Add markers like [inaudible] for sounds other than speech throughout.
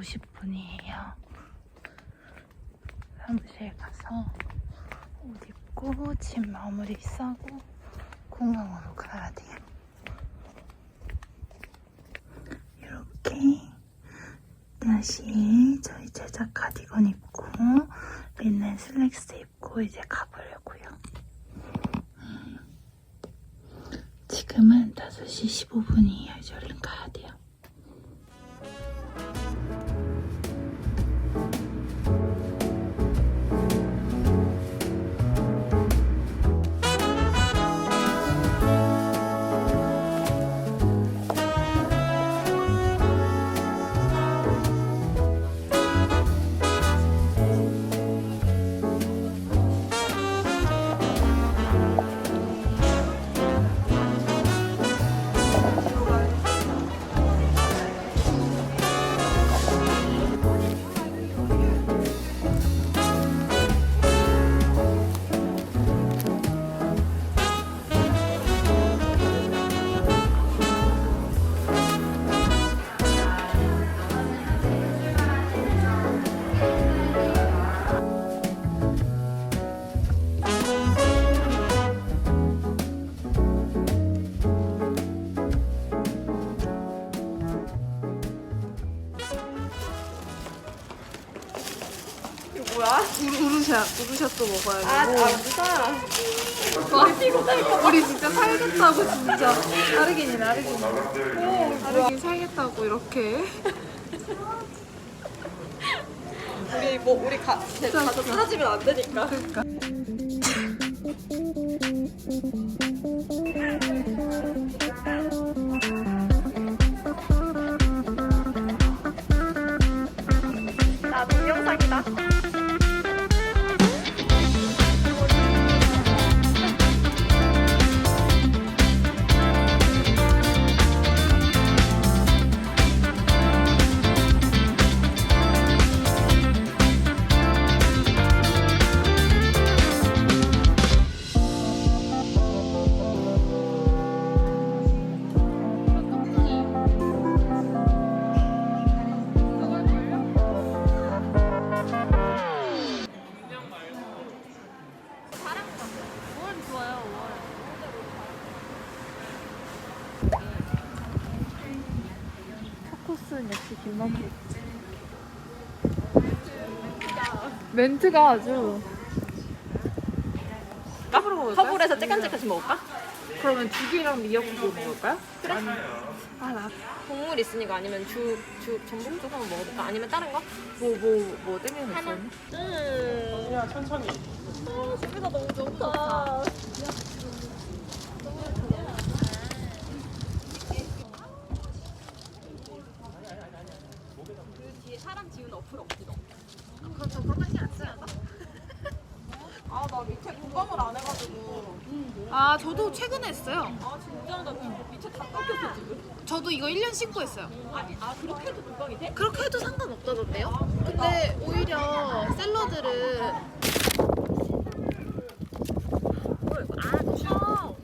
지금은 4시 50분이에요. 사무실 가서 옷 입고 짐 마무리 싸고 공항으로 가야 돼요. 이렇게 다시 저희 제작 가디건 입고 린넨 슬랙스 입고 이제 가 우루샷도 먹어야 아, 되고. 아, 무사. 우리 진짜 살겠다고 진짜. 나르긴이 나르긴. 오, 나르긴 살겠다고 이렇게. 우리 뭐 우리 가, 제, 가서 사라지면 안 되니까. 그러니까. 코스는 역시 김남국. 멘트가 아주. 서울에서 째깐째까지 먹을까? 그러면 죽이랑 미역국 먹을까요? 그래. 아, 나. 국물 있으니까 아니면 죽, 죽, 전복 쪽 한번 먹어볼까? 아니면 다른 거? 뭐, 뭐, 뭐 땡기는 거 있어요? 음. 야, 천천히. 아, 집에가 너무 좋다. 그 뒤에 사람 지우는 어플 없지 너? 그건 저 그런 신경 안 써요. 아, 나 밑에 구강을 안 해가지고. 아, 저도 최근에 했어요. 아, 진짜 나 밑에 다 깎였어, 지금. 저도 이거 1년 신고 했어요. 아니, 아, 그렇게 해도 구강이 돼? 그렇게 해도 상관없다던데요? 근데 오히려 샐러드를 뭐야, 이거? 아, 추워.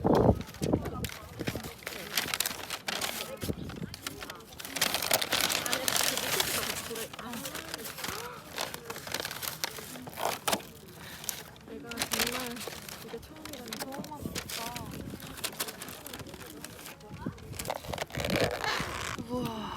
내가 정말 이게 처음이라니 서운하겠다. 우와.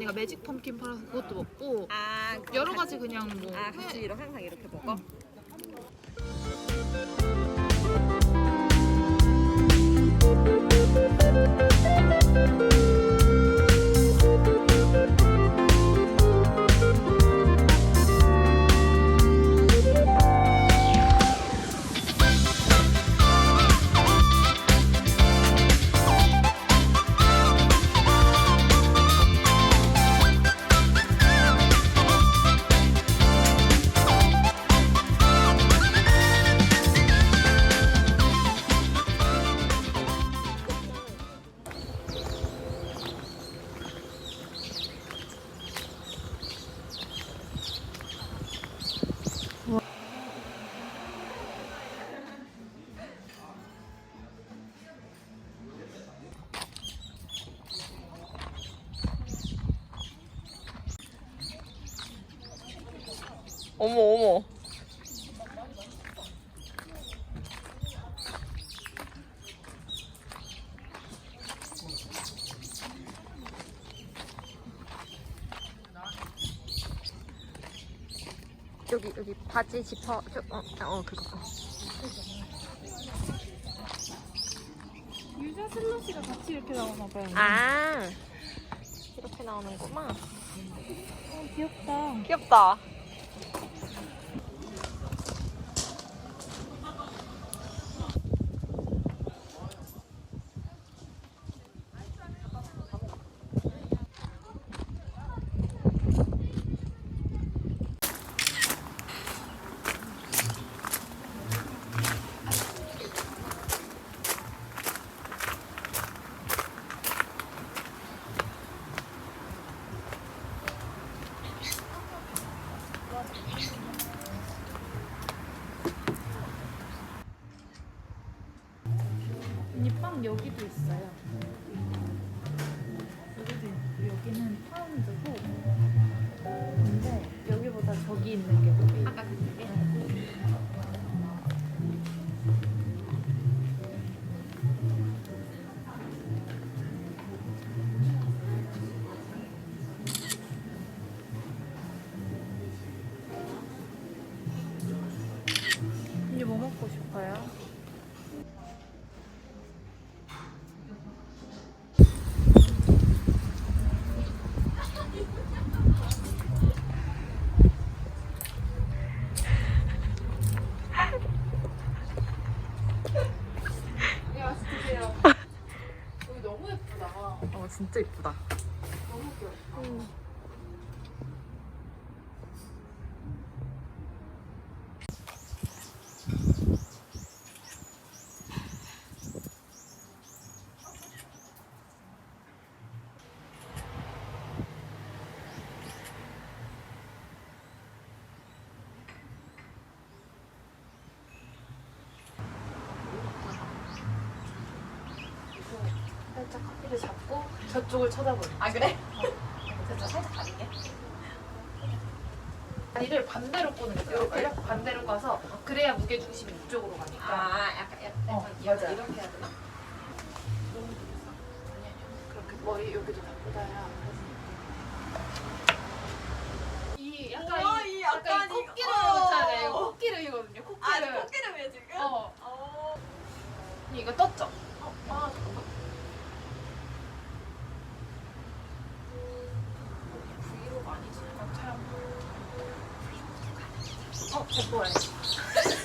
내가 매직 펌킨 팔아서 그것도 먹고 아, 여러 가지 그냥 뭐 아, 회- 같이 이렇게 항상 이렇게 먹어? 어머 어머. 여기 여기 바지 지퍼 저, 어, 어 그거. 유자 슬러시가 같이 이렇게 나오나 봐요. 아 이렇게 나오는구만. 어, 귀엽다. 귀엽다. 어 진짜 이쁘다. 살짝 커피를 잡고 저쪽을 쳐다보는 아 그래? 그래서 살짝 가릴게 다리를 반대로 꼬는 거예요 이렇게 반대로 까서 그래야 무게 중심이 이쪽으로 가니까 아 약간 약간 어, 이렇게 맞아요. 이렇게 해야 되나? 그렇게 머리 여기도 다 꽂아야 이 약간 우와, 이, 이 약간 약간 이 이- 코끼를 어. 있잖아요 코끼를이거든요 코끼를 코끼리면 지금? 어 어. 이거 떴죠? 거예요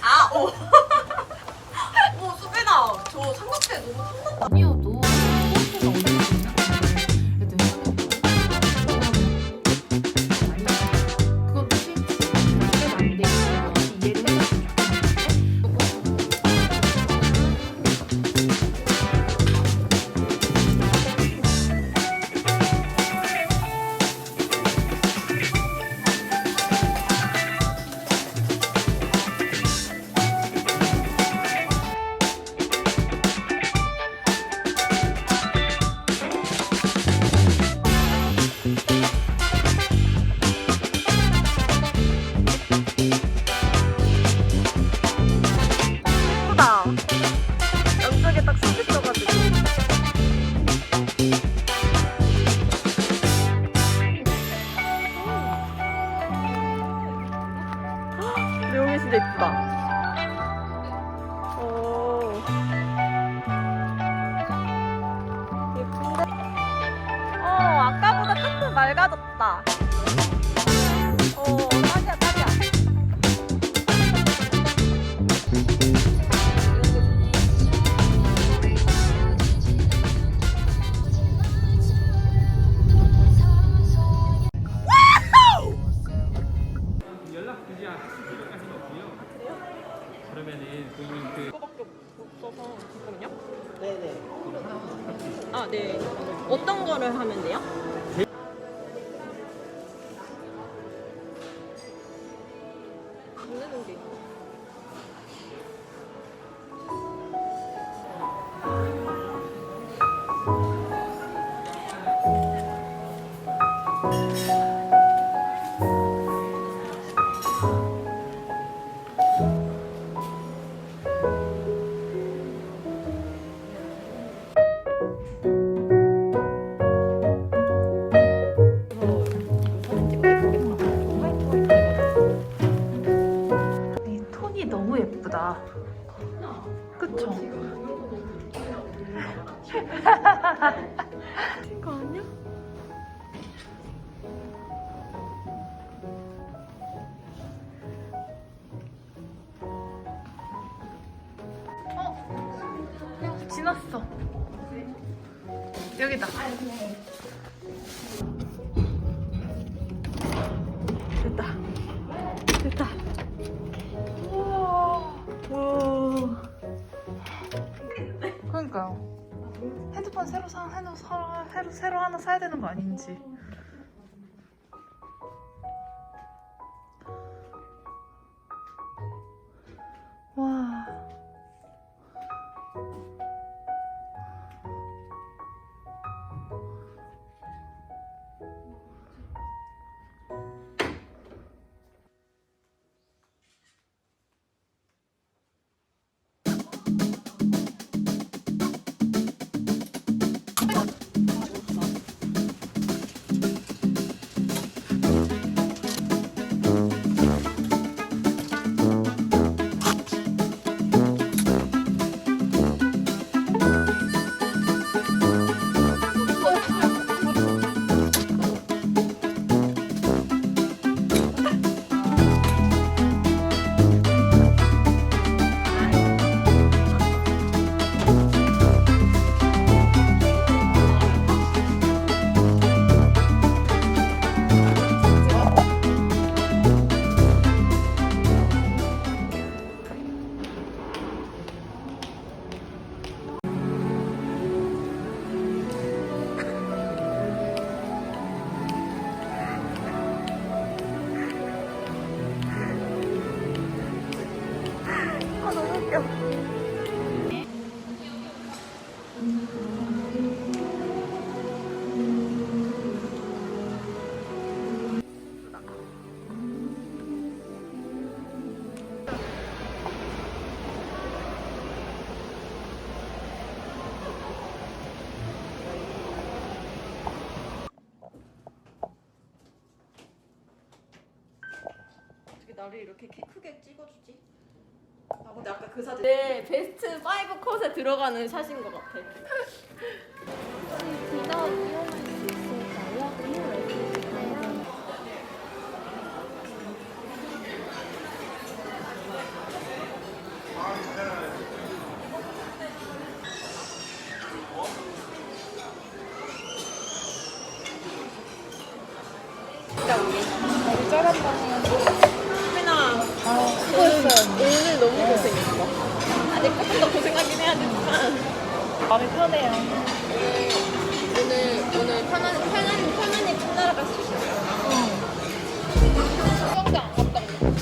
아 오. [laughs] 오 수빈아 저 삼각대 너무. 아 많죠. 이거 아니야? 어, 지났어. 여기다. 그러니까요. 핸드폰 새로 사, 새로, 사, 새로, 새로 하나 사야 되는 거 아닌지. 나를 이렇게 키 크게 찍어주지? 아 근데 아까 그 사진 내 베스트 5 컷에 들어가는 샷인 것 같아. 디너 이용할 아직 조금 더 고생하긴 해야 되지만. 마음이 편해요. 오늘 오늘 편안 편안 편안히 끝나러 갈수 있어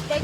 네,